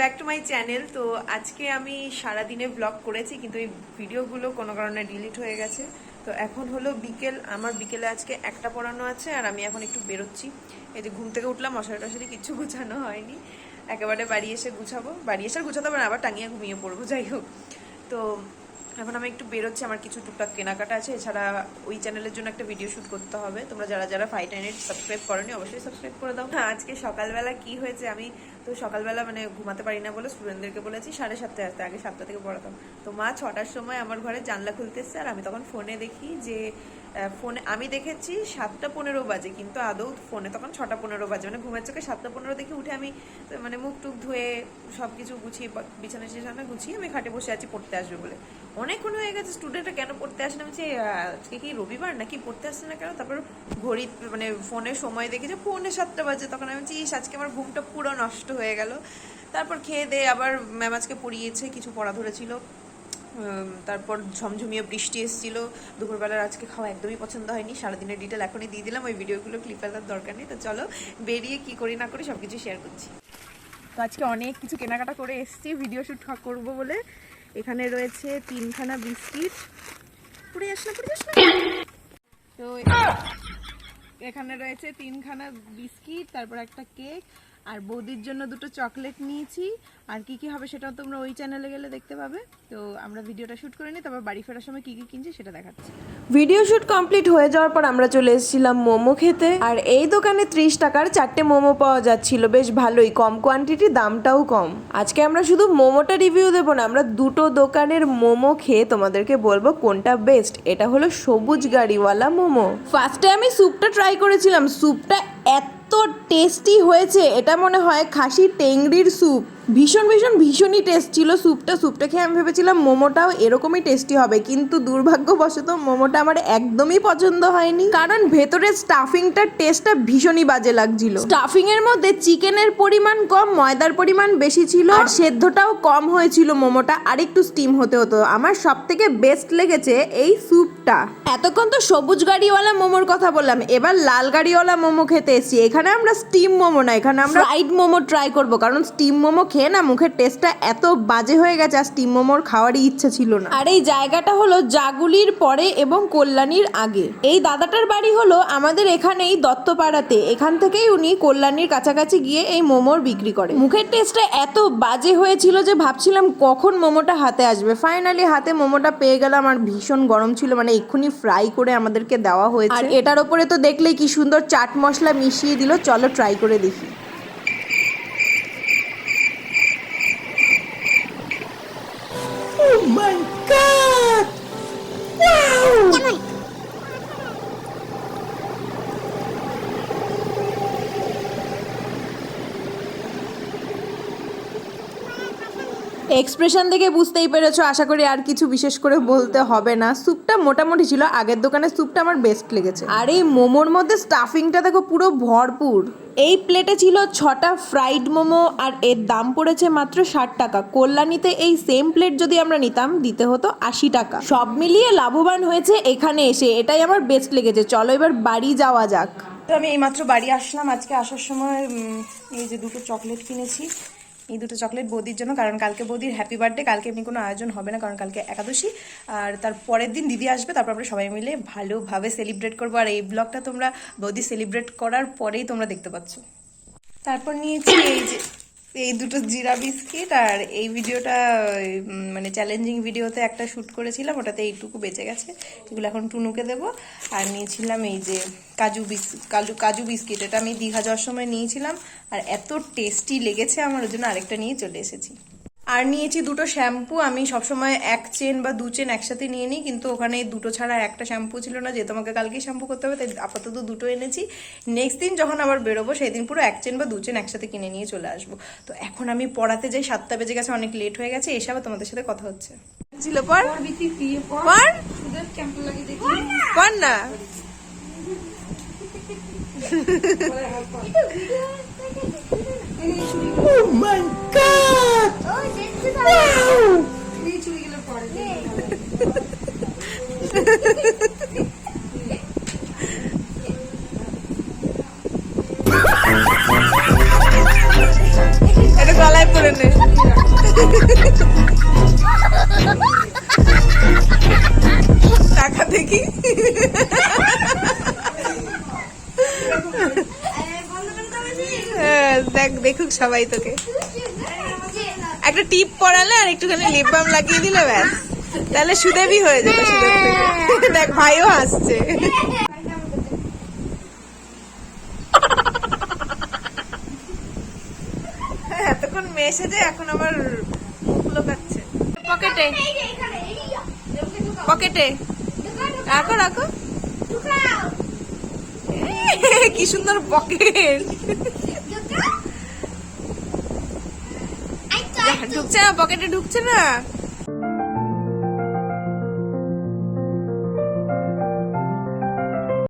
Back to my channel তো আজকে আমি সারা দিনে ব্লগ করেছি, কিন্তু এই ভিডিওগুলো কোনো কারণে ডিলিট হয়ে গেছে। তো এখন হলো বিকেল, আমার বিকেলে আজকে একটা পড়ানো আছে, আর আমি এখন একটু বেরোচ্ছি। এই যে ঘুম থেকে উঠলাম, মশারি টশারি কিছু গুছানো হয়নি। একেবারে বাড়ি এসে গুছাবো। বাড়ি এসে গুছাতে পারে আবার টাঙিয়ে ঘুমিয়ে পড়ব, যাই হোক। তো এখন আমি একটু বেরোচ্ছি, আমার কিছু টুকটাক কেনাকাটা আছে। এছাড়া ওই চ্যানেলের জন্য একটা ভিডিও শ্যুট করতে হবে। তোমরা যারা যারা ফাইভ নাইনের সাবস্ক্রাইব করনি, অবশ্যই সাবস্ক্রাইব করে দাও। হ্যাঁ আজকে সকালবেলা কি হয়েছে আমি তো সকালবেলা মানে ঘুমাতে পারি না বলে স্টুডেন্টদেরকে বলেছি, সাড়ে সাতটায় আসতে। আগে সাতটা থেকে পড়াতাম। তো মা ছটার সময় আমার ঘরে জানলা খুলতে এসছে, আর আমি তখন ফোনে দেখি যে ফোনে আমি দেখেছি সাতটা পনেরো বাজে কিন্তু আদৌ ফোনে তখন ছটা পনেরো বাজে মানে ঘুমের চোখে সাতটা পনেরো দেখে উঠে আমি মানে মুখ টুক ধুয়ে সব কিছু গুছিয়ে বিছানা টিছানা গুছিয়ে আমি খাটে বসে আছি পড়তে আসবে বলে। অনেকক্ষণ হয়ে গেছে স্টুডেন্টরা কেন পড়তে আসে না? বলছি, আজকে কি রবিবার নাকি পড়তে আসছে না কেন? তারপর ঘড়ি মানে ফোনে সময় দেখি যে পৌনে সাতটা বাজে তখন আমি বলছি "ইস, আজকে আমার ঘুমটা পুরো নষ্ট হয়ে গেল। তারপর খেয়ে দিয়ে আবার ম্যাম আজকে পড়িয়েছে কিছু পড়া ধরেছিল তারপর ঝমঝমিয়ে বৃষ্টি এসেছিল। দুপুরবেলার আজকে খাওয়া একদমই পছন্দ হয়নি। সারাদিনের ডিটেল এখনই দিয়ে দিলাম। ওই ভিডিওগুলো ক্লিপ আসার দরকার নেই। তো চলো, বেরিয়ে কি করি না করি সব কিছু শেয়ার করছি। তো আজকে অনেক কিছু কেনাকাটা করে এসেছি। ভিডিও শ্যুট করব বলে। এখানে রয়েছে তিনখানা বিস্কিট পড়ে আসলে, পড়ে না তো এখানে রয়েছে তিনখানা বিস্কিট তারপর একটা কেক আর বৌদির জন্য দুটো চকলেট নিয়েছি। আর কি কি হবে সেটাও তোমরা ওই চ্যানেলে গেলে দেখতে পাবে। তো আমরা ভিডিওটা শুট করে নিই, তারপর বাড়ি ফেরার সময় কি কি কিনছি সেটা দেখাচ্ছি। ভিডিও শুট কমপ্লিট হয়ে যাওয়ার পর আমরা চলে এসেছিলাম মোমো খেতে। আর এই দোকানে ত্রিশ টাকার চারটে মোমো পাওয়া যাচ্ছিল, বেশ ভালোই। কম কোয়ান্টিটি দামটাও কম। আজকে আমরা শুধু মোমোটা রিভিউ দেবো না, আমরা দুটো দোকানের মোমো খেয়ে তোমাদেরকে বলব কোনটা বেস্ট এটা হলো সবুজ গাড়িওয়ালা মোমো। ফার্স্টে আমি স্যুপটা ট্রাই করেছিলাম। স্যুপটা এত টেস্টি হয়েছে, এটা মনে হয় খাসি টেংরির স্যুপ ভীষণ ভীষণ, ভীষণই টেস্ট ছিল স্যুপটা স্যুপটা খেয়ে আমি ভেবেছিলাম মোমোটাও এরকমই টেস্টি হবে, কিন্তু দুর্ভাগ্যবশত মোমোটা আমার একদমই পছন্দ হয়নি। কারণ ভেতরের স্টাফিংটার টেস্টটা ভীষণই বাজে লাগছিল। স্টাফিং এর মধ্যে চিকেনের পরিমাণ কম, ময়দার পরিমাণ বেশি ছিল। আর সেদ্ধটাও কম হয়েছিল মোমোটা আর একটু স্টিম হতে হতো। আমার সব থেকে বেস্ট লেগেছে এই স্যুপটা এতক্ষণ তো সবুজ গাড়িওয়ালা মোমোর কথা বললাম, এবার লাল গাড়িওয়ালা মোমো খেতে এসেছি। এখানে আমরা স্টিম মোমো না, এখানে আমরা ফ্রাইড মোমো ট্রাই করব, কারণ স্টিম মোমো খেয়ে না মুখের টেস্টটা এত বাজে হয়ে গেছে, আর স্টিম মোমোর খাওয়ারই ইচ্ছা ছিল না। আর এই জায়গাটা হলো জাগুলির পরে এবং কল্যাণীর আগে। এই দাদাটার বাড়ি হলো আমাদের এখানেই দত্তপাড়াতে, এখান থেকেই উনি কল্যাণীর কাছাকাছি গিয়ে এই মোমোর বিক্রি করে। মুখের টেস্টটা এত বাজে হয়েছিল যে ভাবছিলাম কখন মোমোটা হাতে আসবে। ফাইনালি হাতে মোমোটা পেয়ে গেলাম, আর ভীষণ গরম ছিল মানে এক্ষুনি ফ্রাই করে আমাদেরকে দেওয়া হয়েছে। আর এটার ওপরে তো দেখলেই কি সুন্দর চাট মশলা মিশিয়ে দিল, চলো ট্রাই করে দেখি। এক্সপ্রেশন দেখে বুঝতেই পেরেছ আশা করি আর কিছু বিশেষ করে বলতে হবে না। স্যুপটা মোটামুটি ছিল আগের দোকানের স্যুপটা আমার বেস্ট লেগেছে। আর এই মোমোর মধ্যে স্টাফিংটা দেখো পুরো ভরপুর। এই প্লেটে ছিল ছটা ফ্রাইড মোমো আর এর দাম পড়েছে মাত্র ষাট টাকা। কল্যাণীতে এই সেম প্লেট যদি আমরা নিতাম দিতে হতো আশি টাকা। সব মিলিয়ে লাভবান হয়েছে এখানে এসে এটাই আমার বেস্ট লেগেছে। চলো এবার বাড়ি যাওয়া যাক। তো আমি এইমাত্র বাড়ি আসলাম। আজকে আসার সময় এই যে দুটো চকলেট কিনেছি। এই দুটো চকলেট বৌদির জন্য, কারণ কালকে বৌদির হ্যাপি বার্থডে কালকে এমনি কোনো আয়োজন হবে না, কারণ কালকে একাদশী। আর তার পরের দিন দিদি আসবে, তারপর আমরা সবাই মিলে ভালোভাবে সেলিব্রেট করব। আর এই ব্লগটা তোমরা বৌদি সেলিব্রেট করার পরেই তোমরা দেখতে পাচ্ছ। তারপর নিয়েছি এই যে এই দুটো জিরা বিস্কিট আর এই ভিডিওটা মানে চ্যালেঞ্জিং ভিডিওতে একটা শ্যুট করেছিলাম, ওটাতে এইটুকু বেঁচে গেছে। এগুলো এখন টুনুকে দেব। আর নিয়েছিলাম এই যে কাজু বিস্কিট, কাজু কাজু বিস্কিট, এটা আমি দীঘা যাওয়ার সময় নিয়েছিলাম। আর এত টেস্টি লেগেছে আমার ওই জন্য আরেকটা নিয়ে চলে এসেছি। আর নিয়েছি দুটো শ্যাম্পু। আমি সবসময় এক চেন বা দু চেন একসাথে নিয়ে নিই কিন্তু ওখানে দুটো ছাড়া একটা শ্যাম্পু ছিল না যে তোমাকে কালকেই শ্যাম্পু করতে হবে তাই আপাতত দুটো এনেছি। নেক্সট দিন যখন আবার বেরোবো সেই দিন পুরো এক চেন বা দু চেন একসাথে কিনে নিয়ে চলে আসব। তো এখন আমি পড়াতে যাই সাতটা বেজে গেছে অনেক লেট হয়ে গেছে এসে আবার তোমাদের সাথে কথা হচ্ছে। ছিল পর? পর? না! Oh my god! Wow! এটা গলায় পড়ে করে নে দেখ দেখুক সবাই তোকে। একটা টিপ পড়ালে আর একটুখানি লিপ বাম লাগিয়ে দিলে ব্যাস। তাহলে সুদেবী হয়ে যাবে সুদেব দেখ ভাইও হ্যাঁ, এতক্ষণ মেয়ে এসেছে এখন আবার মুখ লোকাচ্ছে পকেটে। পকেটে। রাখো রাখো। কি সুন্দর পকেট। ঢুকছে না পকেটে ঢুকছে না?